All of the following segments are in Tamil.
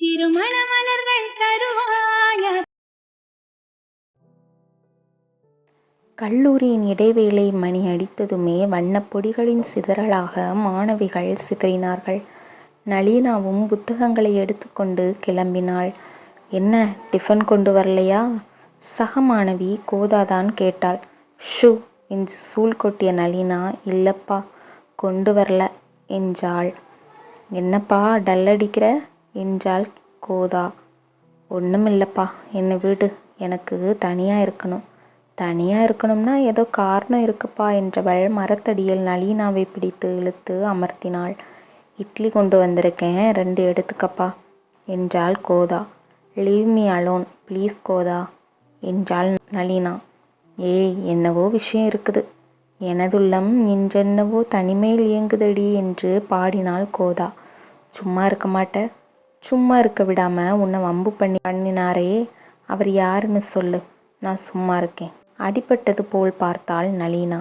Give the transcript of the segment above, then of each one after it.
திருமண மலர்கள் தருவாய கல்லூரியின் இடைவேளை மணி அடித்ததுமே வண்ணப் பொடிகளின் சிதறலாக மாணவிகள் சிதறினார்கள். நளினாவும் புத்தகங்களை எடுத்துக்கொண்டு கிளம்பினாள். என்ன டிஃபன் கொண்டு வரலையா? சக மாணவி கோதாதான் கேட்டாள். ஷூ என்று சூள் கொட்டிய நளினா இல்லப்பா கொண்டு வரல என்றாள். என்னப்பா டல் அடிக்கிற? என்றாள் கோதா. ஒண்ணுமில்லப்பா என்னை வீடு எனக்கு தனியாக இருக்கணும். தனியாக இருக்கணும்னா ஏதோ காரணம் இருக்குப்பா என்றவள் மரத்தடியில் நளினாவை பிடித்து இழுத்து அமர்த்தினாள். இட்லி கொண்டு வந்திருக்கேன் ரெண்டு எடுத்துக்கப்பா என்றாள் கோதா. லீவ் மீ அலோன் ப்ளீஸ் கோதா என்றாள் நளினா. ஏய் என்னவோ விஷயம் இருக்குது. எனதுள்ளம் இன்றென்னவோ தனிமையில் இயங்குதடி என்று பாடினாள் கோதா. சும்மா இருக்க மாட்டேன் சும்மா இருக்க விடாமல் உன்னை வம்பு பண்ணி பண்ணினாரே அவர் யாருன்னு சொல்லு நான் சும்மா இருக்கேன். அடிபட்டது போல் பார்த்தாள் நளினா.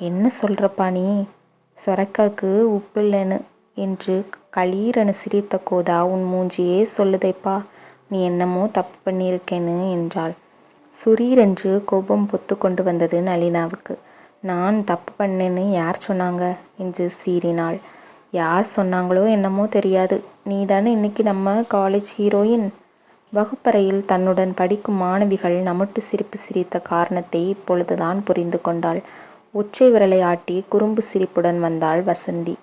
என்ன சொல்கிறப்பா நீ? சொரக்காய்க்கு உப்பில்லைன்னு என்று களீரென சிரித்த கோதா உன் மூஞ்சியே சொல்லுதேப்பா நீ என்னமோ தப்பு பண்ணியிருக்கேன்னு என்றாள். சுரீரென்று கோபம் பொத்து கொண்டு வந்தது நளினாவுக்கு. நான் தப்பு பண்ணேன்னு யார் சொன்னாங்க? என்று சீறினாள். யார் சொன்னாங்களோ என்னமோ தெரியாது. நீதானே இன்னைக்கு நம்ம காலேஜ் ஹீரோயின். வகுப்பறையில் தன்னுடன் படிக்கும் மாணவிகள் நமட்டு சிரிப்பு சிரித்த காரணத்தை இப்பொழுதுதான் புரிந்து கொண்டாள். ஒற்றை விரலை ஆட்டி குறும்பு சிரிப்புடன் வந்தாள் வசந்தி.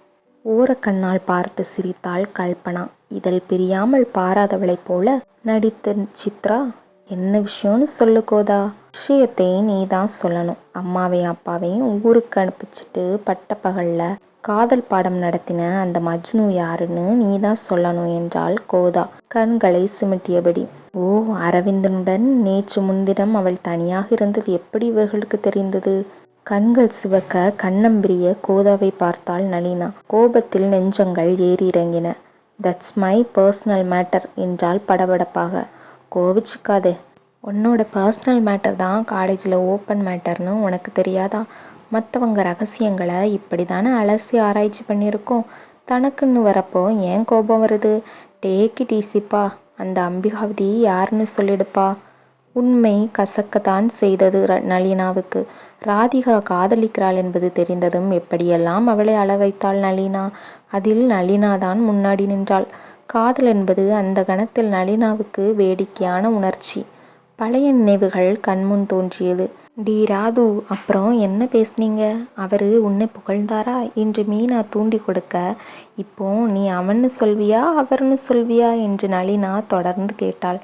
ஓரக்கண்ணால் பார்த்து சிரித்தாள் கல்பனா. இதழ் பிரியாமல் பாராதவளைப் போல நடித்த சித்ரா. என்ன விஷயம்னு சொல்லு கோதா. விஷயத்தை நீதான் சொல்லணும். அம்மாவையும் அப்பாவையும் ஊருக்கு அனுப்பிச்சிட்டு பட்ட பகலில் காதல் பாடம் நடத்தின அந்த மஜ்னு யாருன்னு நீ தான் சொல்லணும் என்றாள் கோதா கண்களை சிமிட்டியபடி. ஓ அரவிந்தனுடன் நேற்று முன்தினம் அவள் தனியாக இருந்தது எப்படி இவர்களுக்கு தெரிந்தது? கண்கள் சிவக்க கண்ணம் விரிய கோதாவை பார்த்தாள் நளினா. கோபத்தில் நெஞ்சங்கள் ஏறி இறங்கின. தட்ஸ் மை பர்சனல் மேட்டர் என்றால் படபடப்பாக. கோவிச்சுக்காதே. உன்னோட பர்சனல் மேட்டர் தான் காலேஜில் ஓப்பன் மேட்டர்னு உனக்கு தெரியாதா? மற்றவங்க ரகசியங்களை இப்படி தானே அலசி ஆராய்ச்சி பண்ணியிருக்கோம். தனக்குன்னு வரப்போ ஏன் கோபம் வருது? டேக் இட் ஈஸிப்பா. அந்த அம்பிகாவதி யாருன்னு சொல்லிடுப்பா. உண்மை கசக்கத்தான் செய்தது நளினாவுக்கு. ராதிகா காதலிக்கிறாள் என்பது தெரிந்ததும் எப்படியெல்லாம் அவளை அளவைத்தாள் நளினா. அதில் நளினா தான் முன்னாடி நின்றாள். காதல் என்பது அந்த கணத்தில் நளினாவுக்கு வேடிக்கையான உணர்ச்சி. பழைய நினைவுகள் கண்முன் தோன்றியது. டி ராது அப்புறம் என்ன பேசுனீங்க? அவரு உன்னை புகழ்ந்தாரா? என்று மீனா தூண்டிக் கொடுக்க இப்போ நீ அவன்னு சொல்வியா அவர்னு சொல்வியா? என்று நளினா தொடர்ந்து கேட்டாள்.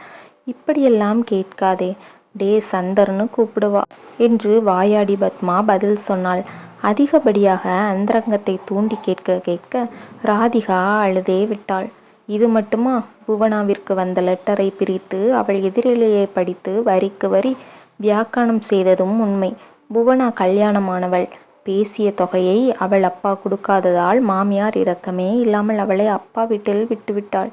இப்படியெல்லாம் கேட்காதே. டே சந்தர்னு கூப்பிடுவா என்று வாயாடி பத்மா பதில் சொன்னாள். அதிகப்படியாக அந்தரங்கத்தை தூண்டி கேட்க கேட்க ராதிகா அழுதே விட்டாள். இது மட்டுமா? புவனாவிற்கு வந்த லெட்டரை பிரித்து அவள் எதிரிலேயே படித்து வரிக்கு வரி வியாக்கானம் செய்ததும் உண்மை. புவனா கல்யாணமானவள். பேசிய தொகையை அவள் அப்பா கொடுக்காததால் மாமியார் இரக்கமே இல்லாமல் அவளை அப்பா வீட்டில் விட்டுவிட்டாள்.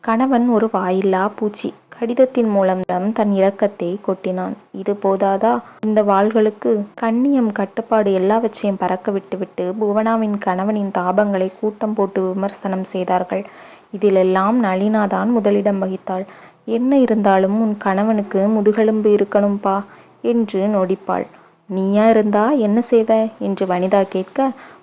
கணவன் ஒரு வாயில்லா பூச்சி. கடிதத்தின் மூலம் தன் இரக்கத்தை கொட்டினான். இது போதாதா இந்த வாள்களுக்கு? கண்ணியம் கட்டுப்பாடு எல்லாவற்றையும் பறக்க விட்டுவிட்டு புவனாவின் கணவனின் தாபங்களை கூட்டம் போட்டு விமர்சனம் செய்தார்கள். இதிலெல்லாம் நளினாதான் முதலிடம் வகித்தாள். என்ன இருந்தாலும் உன் கணவனுக்கு முதுகெலும்பு இருக்கணும்பா என்று நொடிப்பாள். நீயா இருந்தா என்ன செய்வ? என்று வனிதா கேட்க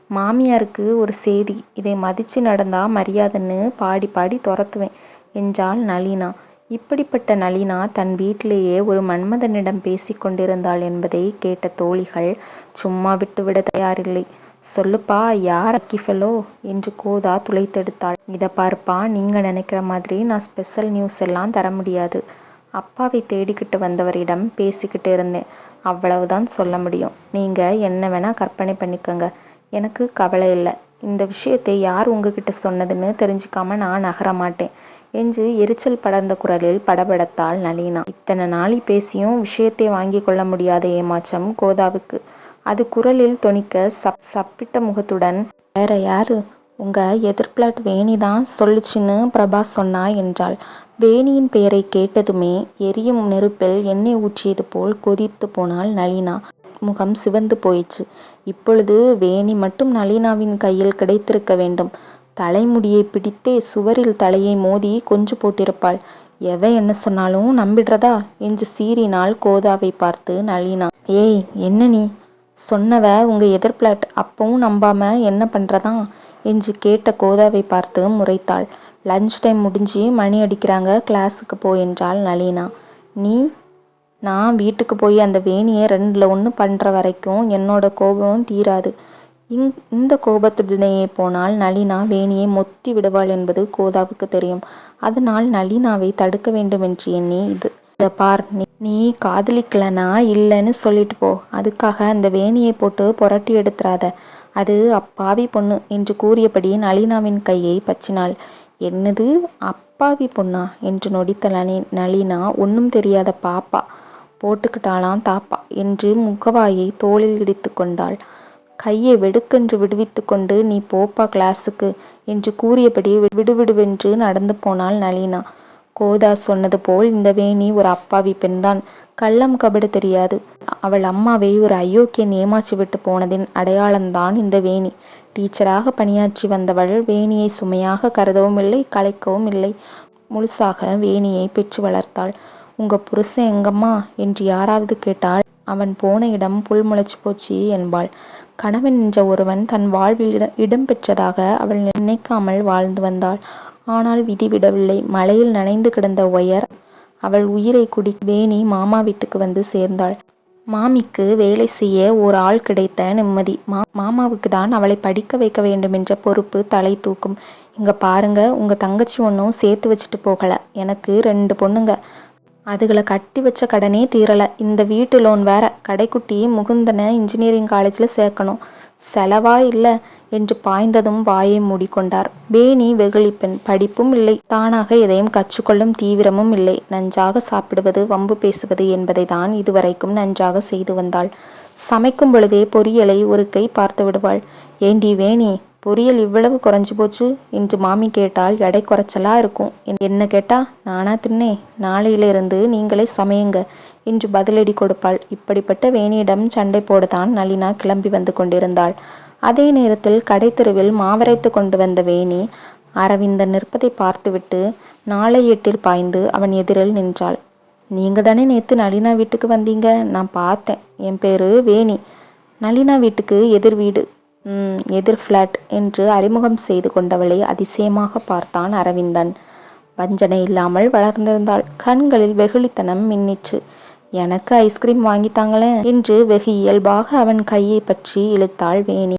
மாமியாருக்கு ஒரு செய்தி இதை மதித்து நடந்தா மரியாதைன்னு பாடி பாடி துரத்துவேன் என்றாள் நளினா. இப்படிப்பட்ட நளினா தன் வீட்டிலேயே ஒரு மன்மதனிடம் பேசி கொண்டிருந்தாள் என்பதை கேட்ட தோழிகள் சும்மா விட்டுவிட தயாரில்லை. சொல்லுப்பா யார் அக்கிஃபலோ என்று கோதா துளைத்தெடுத்தாள். இதை பார்ப்பா நீங்கள் நினைக்கிற மாதிரி நான் ஸ்பெஷல் நியூஸ் எல்லாம் தர முடியாது. அப்பாவை தேடிக்கிட்டு வந்தவரிடம் பேசிக்கிட்டு இருந்தேன். அவ்வளவுதான் சொல்ல முடியும். நீங்கள் என்ன வேணால் கற்பனை பண்ணிக்கோங்க எனக்கு கவலை இல்லை இந்த விஷயத்தை யார் உங்ககிட்ட சொன்னதுன்னு தெரிஞ்சுக்காம நான் நகர மாட்டேன் என்று எரிச்சல் படர்ந்த குரலில் படபடத்தாள் நளினா. இத்தனை நாளி பேசியும் விஷயத்தை வாங்கி கொள்ள முடியாத ஏமாற்றம் கோதாவுக்கு. அது குரலில் தொனிக்க சப் சப்பிட்ட முகத்துடன் வேற யாரு? உங்க எதிர்பிளாட் வேணிதான் சொல்லுச்சுன்னு பிரபாஸ் சொன்னா என்றாள். வேணியின் பெயரைக் கேட்டதுமே எரியும் நெருப்பில் எண்ணெய் ஊற்றியது போல் கொதித்து போனாள் நளினா. முகம் சிவந்து போயிற்று. இப்பொழுது வேணி மட்டும் நளினாவின் கையில் கிடைத்திருக்க வேண்டும். தலைமுடியை பிடித்தே சுவரில் தலையை மோதி கொஞ்சு போட்டிருப்பாள் எவ என்ன சொன்னாலும் நம்பிடுறதா என்று சீறினாள் கோதாவை பார்த்து நளினா ஏய் என்ன நீ சொன்னவ உங்க எதிர் அப்பவும் நம்பாம என்ன பண்றதா? என்று கேட்ட கோதாவை பார்த்து முறைத்தாள். லஞ்ச் டைம் முடிஞ்சு மணி அடிக்கிறாங்க கிளாஸுக்கு போ என்றாள் நளினா. நீ நான் வீட்டுக்கு போய் அந்த வேணியை ரெண்டில் ஒன்று பண்ணுற வரைக்கும் என்னோட கோபம் தீராது. இங் இந்த கோபத்துடனேயே போனால் நளினா. வேணியை மொத்தி விடுவாள் என்பது கோதாவுக்கு தெரியும். அதனால் நளினாவை தடுக்க வேண்டும் என்று எண்ணி இதை பார் நீ காதலிக்கலனா இல்லைன்னு சொல்லிட்டு போ. அதுக்காக அந்த வேணியை போட்டு புரட்டி எடுத்துறாத. அது அப்பாவி பொண்ணு என்று கூறியபடி நளினாவின் கையை பற்றினாள் என்னது அப்பாவி பொண்ணா என்று நொடித்த நளி நளினா ஒன்றும் தெரியாத பாப்பா போட்டுக்கிட்டாலாம் தாப்பா என்று முகவாயை தோளில் இடித்து கொண்டாள். கையை வெடுக்கென்று விடுவித்து கொண்டு நீ போப்பா கிளாஸுக்கு என்று கூறியபடி விடுவிடுவென்று நடந்து போனாள் நளினா. கோதா சொன்னது போல் இந்த வேணி ஒரு அப்பாவி பெண்தான். கள்ளம் கபடு தெரியாது. அவள் அம்மாவை ஒரு அயோக்கியன் ஏமாற்றி விட்டு போனதின் அடையாளம்தான் இந்த வேணி. டீச்சராக பணியாற்றி வந்தவள் வேணியை சுமையாக கருதவும் இல்லை கலைக்கவும் இல்லை. முழுசாக வேணியை பெற்று வளர்த்தாள். உங்க புருஷன் எங்கம்மா என்று யாராவது கேட்டால் அவன் போன இடம் புல் முளைச்சு போச்சு என்பாள். கணவன் என்ற ஒருவன் தன் வாழ்வில் இட- இடம் பெற்றதாக அவள் நினைக்காமல் வாழ்ந்து வந்தாள். ஆனால் விதி விடவில்லை மழையில் நனைந்து கிடந்த ஒயர். அவள் உயிரை குடி வேணி மாமா வீட்டுக்கு வந்து சேர்ந்தாள். மாமிக்கு வேலை செய்ய ஒரு ஆள் கிடைத்த நிம்மதி. மா மாமாவுக்கு தான் அவளை படிக்க வைக்க வேண்டும் என்ற பொறுப்பு தலை தூக்கும். இங்க பாருங்க உங்க தங்கச்சி ஒன்றும் சேர்த்து வச்சுட்டு போகல. எனக்கு ரெண்டு பொண்ணுங்க. அதுகளை கட்டி வச்ச கடனே தீரலை. இந்த வீட்டு லோன் வேற. கடைக்குட்டி முகுந்தனை இன்ஜினியரிங் காலேஜில் சேர்க்கணும். செலவா இல்லை. என்று பாய்ந்ததும் வாயை மூடிக்கொண்டார். வேணி வெகுளி பெண் படிப்பும் இல்லை. தானாக எதையும் கற்றுக்கொள்ளும் தீவிரமும் இல்லை. நன்றாக சாப்பிடுவது வம்பு பேசுவது என்பதை தான் இதுவரைக்கும் நன்றாக செய்து வந்தாள். சமைக்கும் பொழுதே பொரியலை ஒரு கை பார்த்து விடுவாள். ஏண்டி வேணி பொரியல் இவ்வளவு குறைஞ்சு போச்சு? என்று மாமி கேட்டால் எடை குறைச்சலா இருக்கும்? என்ன கேட்டா நானா தின்னே நாளையிலிருந்து நீங்களே சமையுங்க என்று பதிலடி கொடுப்பாள். இப்படிப்பட்ட வேணியிடம் சண்டை போடத்தான் நளினா கிளம்பி வந்து கொண்டிருந்தாள். அதே நேரத்தில் கடைத்தெருவில் மாவரைத்து கொண்டு வந்த வேணி அரவிந்தன் நிற்பதை பார்த்துவிட்டு நாளை எட்டில் பாய்ந்து அவன் எதிரில் நின்றாள். நீங்க தானே நேத்து நளினா வீட்டுக்கு வந்தீங்க? நான் பார்த்தேன். என் பேரு வேணி. நளினா வீட்டுக்கு எதிர் வீடு. ம் எதிர் ஃப்ளாட் என்று அறிமுகம் செய்து கொண்டவளை அதிசயமாக பார்த்தான் அரவிந்தன். வஞ்சனை இல்லாமல் வளர்ந்திருந்தாள். கண்களில் வெகுளித்தனம் மின்னிச்சு எனக்கு ஐஸ்கிரீம் வாங்கித்தாங்களே என்று வெகு இயல்பாக அவன் கையை பற்றி இழுத்தாள் வேணி.